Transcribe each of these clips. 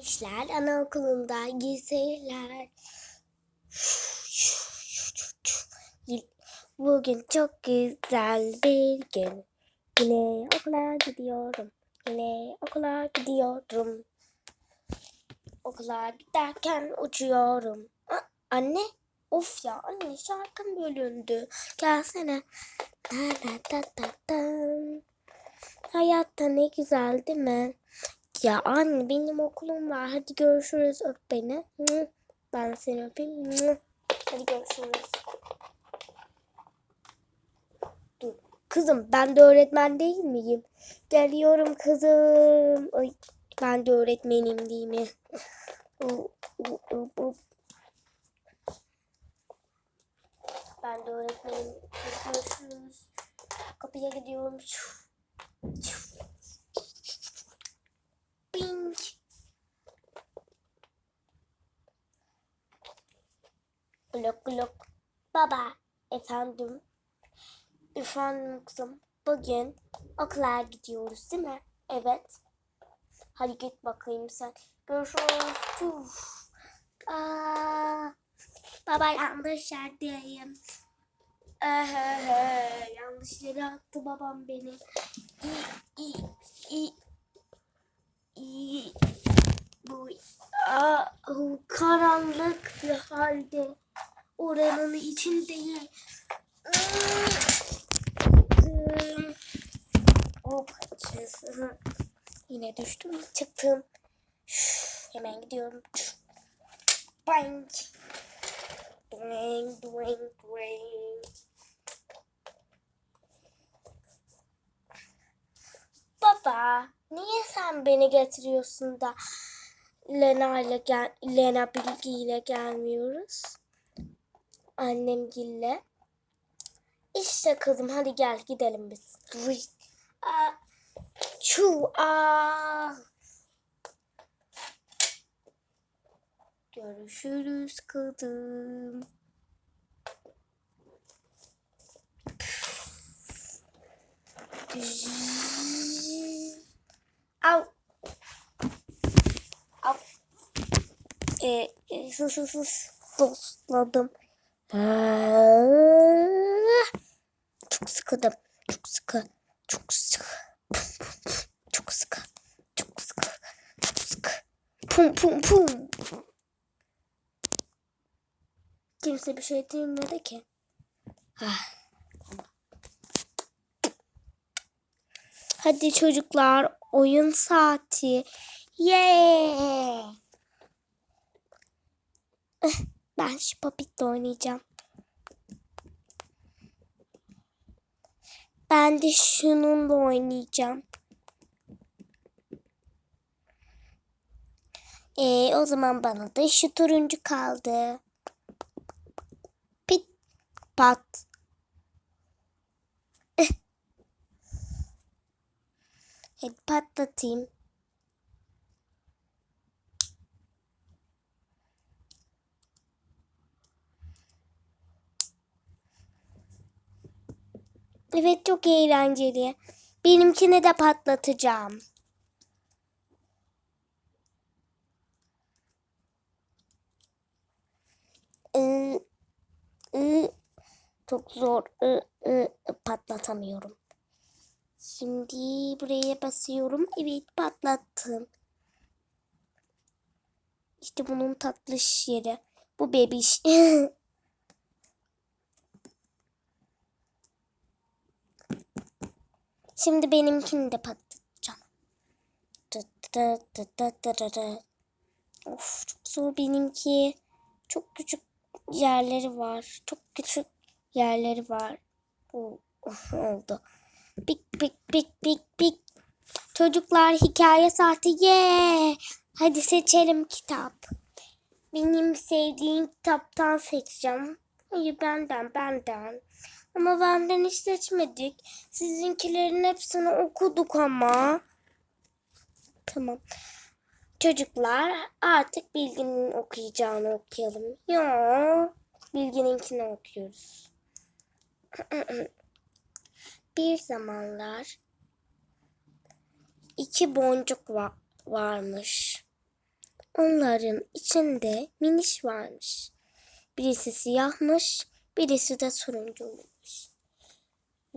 İşler anaokulunda giysiler. Bugün çok güzel bir gün. Yine okula gidiyorum. Yine okula gidiyorum. Okula giderken uçuyorum. Aa, anne. Of ya anne şarkım bölündü. Gelsene. Da da da da da. Hayatta ne güzel değil mi? Ya anne benim okulum var. Hadi görüşürüz. Öp beni. Ben seni öpeyim. Hadi görüşürüz. Dur. Kızım ben de öğretmen değil miyim? Geliyorum kızım. Ay, ben de öğretmenim değil mi? Ben de öğretmenim. Görüşürüz. Kapıya gidiyorum. Bing. Glok glok. Baba. Efendim. Efendim kızım. Bugün okula gidiyoruz değil mi? Evet. Hadi git bakayım sen. Görüşürüz. Tuf. Aa, baba yanlış yerdeyim. Ehehe, yanlış yere attı babam beni. İ, i, i, i, bu karanlık bir halde oranın içindeyim. Çıktım. O parçası. Yine düştüm çıktım. Üf, hemen gidiyorum. Bang. Doing, doing, doing. Baba, niye sen beni getiriyorsun da Lena ile gel Lena Bilgi ile gelmiyoruz? Annemgille. İşte kızım hadi gel gidelim biz. Aa, Çu. Görüşürüz kızım. Au. Au. Ee, e, sus sus sus. Dostladım. Ah. Çok sıkıldım. Çok sıkı. Çok sıkı. Çok sıkı. Çok sıkı. Çok sıkı. Pum pum pum. Kimse bir şey demedi ki. Ah. Hadi çocuklar oyun saati. Yeah. Ben şu papitle oynayacağım. Ben de şununla oynayacağım. Ee, o zaman bana da şu turuncu kaldı. Pit pat. Eh. Hadi patlatayım. Evet çok eğlenceli. Benimkini de patlatacağım. Iı, ıı, çok zor. Iı, ıı, patlatamıyorum. Şimdi buraya basıyorum. Evet patlattım. İşte bunun tatlış yeri. Bu bebiş. Şimdi benimkini de patlatacağım. Of çok zor benimki. Çok küçük yerleri var. Çok küçük yerleri var. Bu oldu. Pik pik pik pik pik. Çocuklar hikaye saati. Yeah. Hadi seçelim kitap. Benim sevdiğim kitaptan seçeceğim. Hayır benden benden. Ama benden hiç seçmedik. Sizinkilerin hepsini okuduk ama. Tamam. Çocuklar artık Bilgin'in okuyacağını okuyalım. Ya Bilgin'inkini okuyoruz. Bir zamanlar iki boncuk va- varmış. Onların içinde miniş varmış. Birisi siyahmış, birisi de turuncuymuş.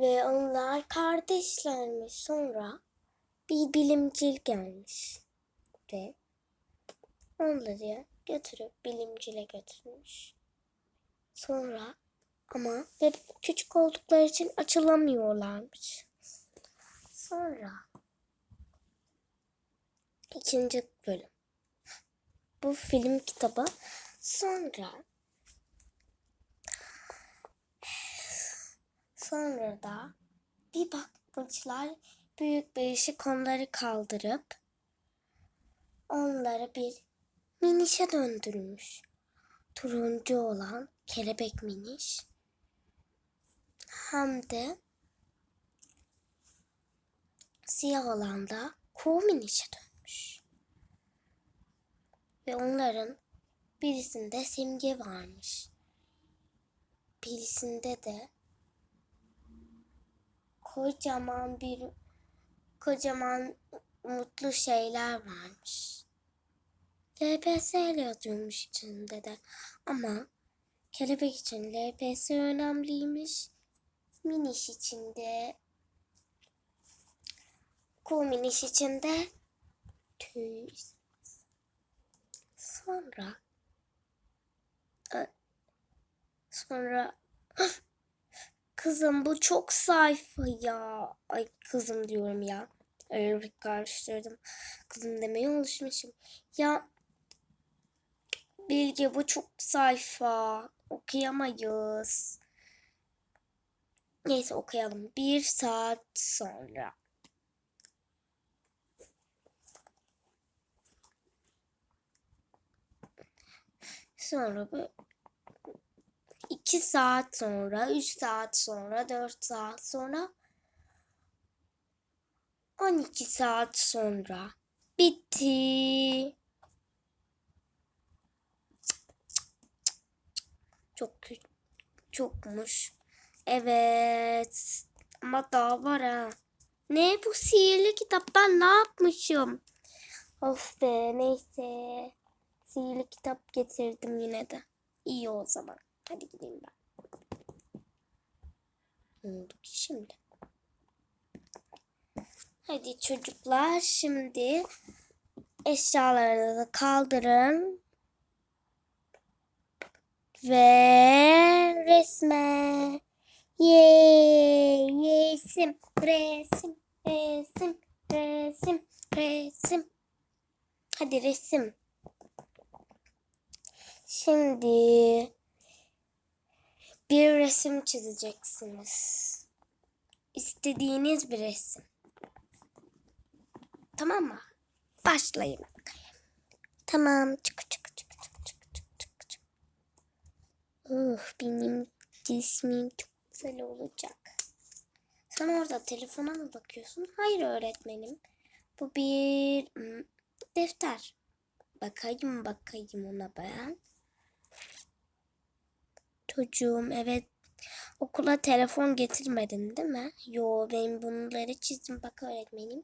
Ve onlar kardeşlermiş. Sonra bir bilimcil gelmiş. Ve onları götürüp bilimcile götürmüş. Sonra ama ve küçük oldukları için açılamıyorlarmış. Sonra ikinci bölüm. Bu film kitabı sonra sonra da bir bakmışlar büyük bir onları kaldırıp onları bir minişe döndürmüş. Turuncu olan kelebek miniş hem de siyah olan da kuğu minişe dönmüş. Ve onların birisinde simge varmış. Birisinde de kocaman bir kocaman mutlu şeyler varmış. LPS yazıyormuş içinde de. Ama kelebek için LPS önemliymiş. Miniş içinde Ku miniş içinde tüy. Sonra Ö- sonra kızım bu çok sayfa ya. Ay kızım diyorum ya. Öyle bir karıştırdım. Kızım demeye alışmışım. Ya Bilge bu çok sayfa. Okuyamayız. Neyse okuyalım. Bir saat sonra. Sonra bu iki saat sonra, üç saat sonra, dört saat sonra, on iki saat sonra. Bitti. Çok çokmuş. Evet. Ama daha var ha. Ne bu sihirli kitap? Ben ne yapmışım? Of be neyse. Sihirli kitap getirdim yine de. İyi o zaman. Hadi gideyim ben. Ne oldu ki şimdi? Hadi çocuklar şimdi eşyalarınızı kaldırın. Ve resme. Yey, resim, resim, resim, resim, resim. Hadi resim. Şimdi bir resim çizeceksiniz. İstediğiniz bir resim. Tamam mı? Başlayın. Tamam. Çık çık çık çık çık çık çık çık. Oh, benim cismim çok güzel olacak. Sen orada telefona mı bakıyorsun? Hayır öğretmenim. Bu bir hmm, defter. Bakayım bakayım ona ben. Çocuğum evet okula telefon getirmedin değil mi? Yo ben bunları çizdim bak öğretmenim.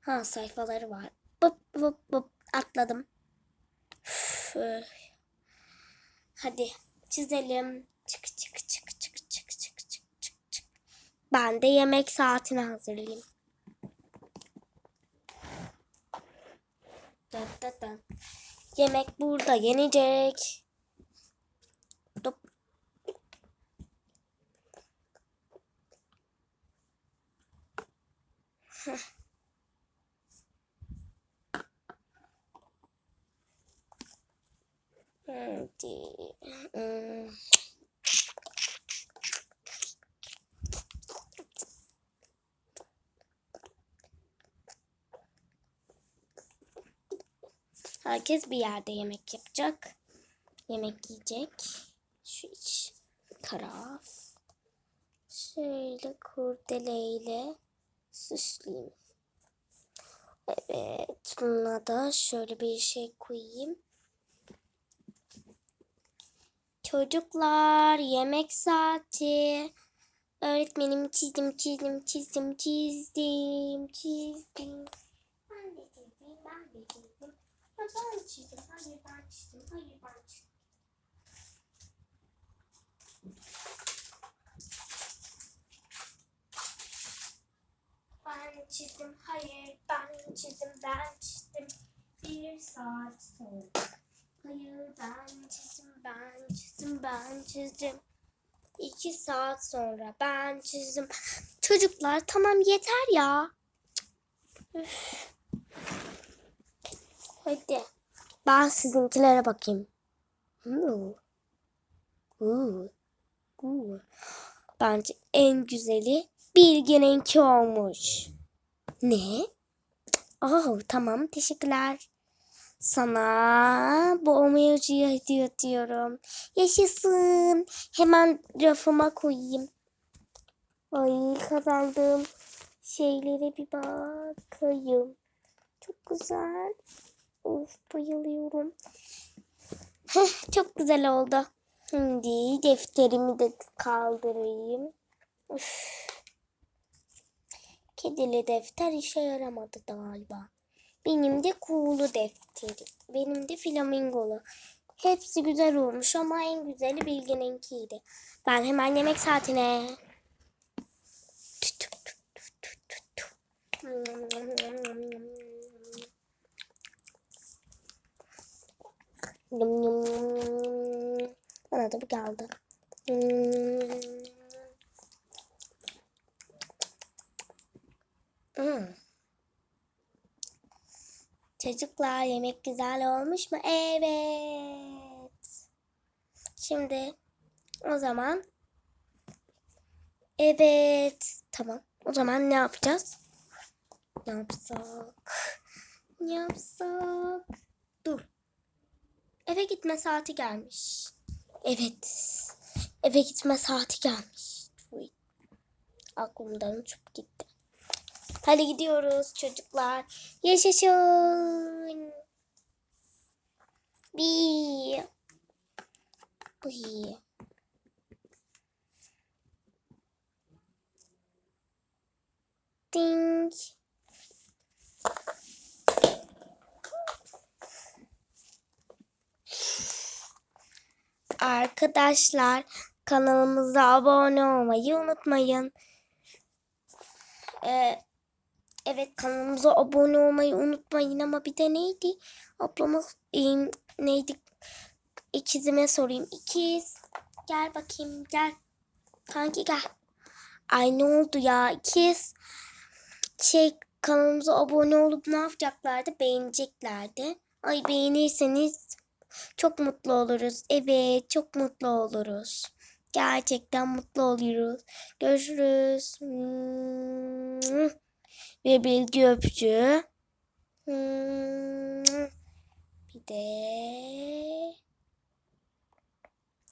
Ha sayfaları var. Bıp bıp bıp atladım. Üf, öh. Hadi çizelim. Çık çık çık çık çık çık çık çık çık. Ben de yemek saatini hazırlayayım. Da, da, da. Yemek burada yenecek. Dup. Heh. Hmm. Herkes bir yerde yemek yapacak. Yemek yiyecek. Şu iç taraf. Şöyle kurdeleyle süsleyeyim. Evet. Buna da şöyle bir şey koyayım. Çocuklar yemek saati. Öğretmenim çizdim çizdim çizdim çizdim çizdim. Ben çizdim. Hayır ben çizdim. Hayır ben çizdim. Ben çizdim. Hayır ben çizdim. Ben çizdim. Bir saat sonra. Hayır ben çizdim. Ben çizdim. Ben çizdim. İki saat sonra ben çizdim. Çocuklar tamam yeter ya. Üf. Hadi. Ben sizinkilere bakayım. Hmm. Oo. Oo. Bence en güzeli Bilge'ninki olmuş. Ne? Oh tamam teşekkürler. Sana bu emojiyi hediye ediyorum. Yaşasın. Hemen rafıma koyayım. Ay kazandığım şeylere bir bakayım. Çok güzel. Of bayılıyorum. Heh, çok güzel oldu. Şimdi defterimi de kaldırayım. Üf. Kedili defter işe yaramadı galiba. Benim de kuğulu defteri. Benim de flamingolu. Hepsi güzel olmuş ama en güzeli Bilge'ninkiydi. Ben hemen yemek saatine. Yum yum yum. Bana da bu geldi. Hmm. Çocuklar yemek güzel olmuş mu? Evet. Şimdi o zaman evet tamam. O zaman ne yapacağız? Ne yapsak? Ne yapsak? Dur. Eve gitme saati gelmiş. Evet. Eve gitme saati gelmiş. Uy. Aklımdan uçup gitti. Hadi gidiyoruz çocuklar. Yaşasın. Bir. Bir. Ding. Arkadaşlar kanalımıza abone olmayı unutmayın. Ee, evet kanalımıza abone olmayı unutmayın ama bir de neydi? Ablama e, neydi? İkizime sorayım. İkiz gel bakayım gel. Kanki gel. Ay ne oldu ya ikiz? Şey kanalımıza abone olup ne yapacaklardı? Beğeneceklerdi. Ay beğenirseniz çok mutlu oluruz. Evet, çok mutlu oluruz. Gerçekten mutlu oluyoruz. Görüşürüz. Ve bilgi öpücüğü. Bir de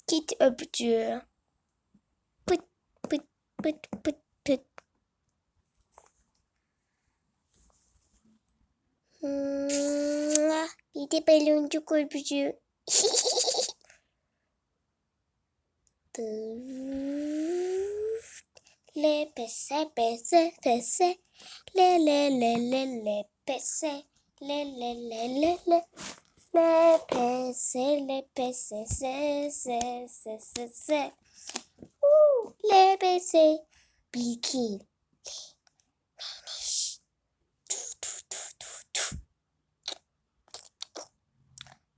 kit öpücüğü. Pıt pıt pıt pıt pıt. Bir de baloncuk öpücüğü. Le pese pese pese le le le le le pese le le le le le le pese le pese se se se se se le pese bilgi neymiş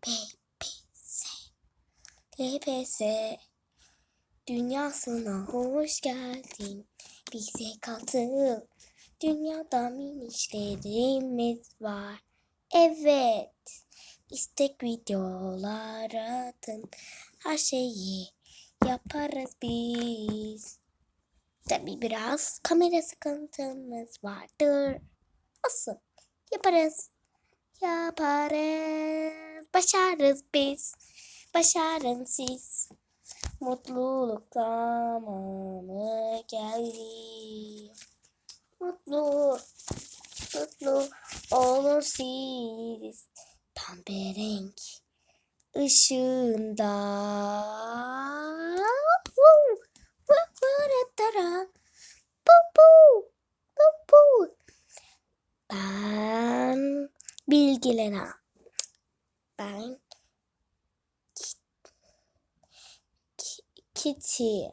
LPS LPS Dünyasına hoş geldin. Bize katıl. Dünyada minişlerimiz var. Evet. İstek videolar atın. Her şeyi yaparız biz. Tabi biraz kamera sıkıntımız vardır. Olsun yaparız. Yaparız, başarırız biz, başarın siz. Mutluluk zamanı geldi. Mutlu, mutlu olun siz. Pembe renk ışığında. Ben bilgilere Ben Ki- Kitty.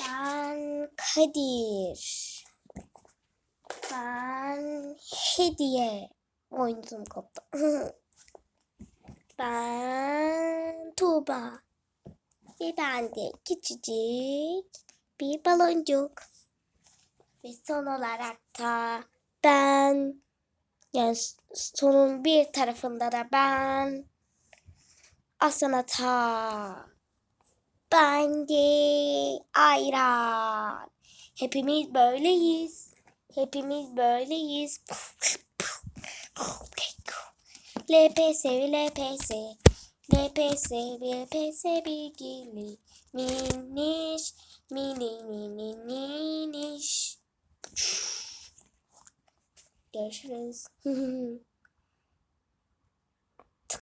Ben Kadir. Ben Hediye. Oyunum koptu. ben Tuğba. Ve ben de küçücük bir baloncuk. Ve son olarak da ben yani sonun bir tarafında da ben Asanata. Ben de Ayran. Hepimiz böyleyiz. Hepimiz böyleyiz. LPS, LPS, LPS, LPS bilgili. Miniş, mini mini miniş. 也是，哼哼哼。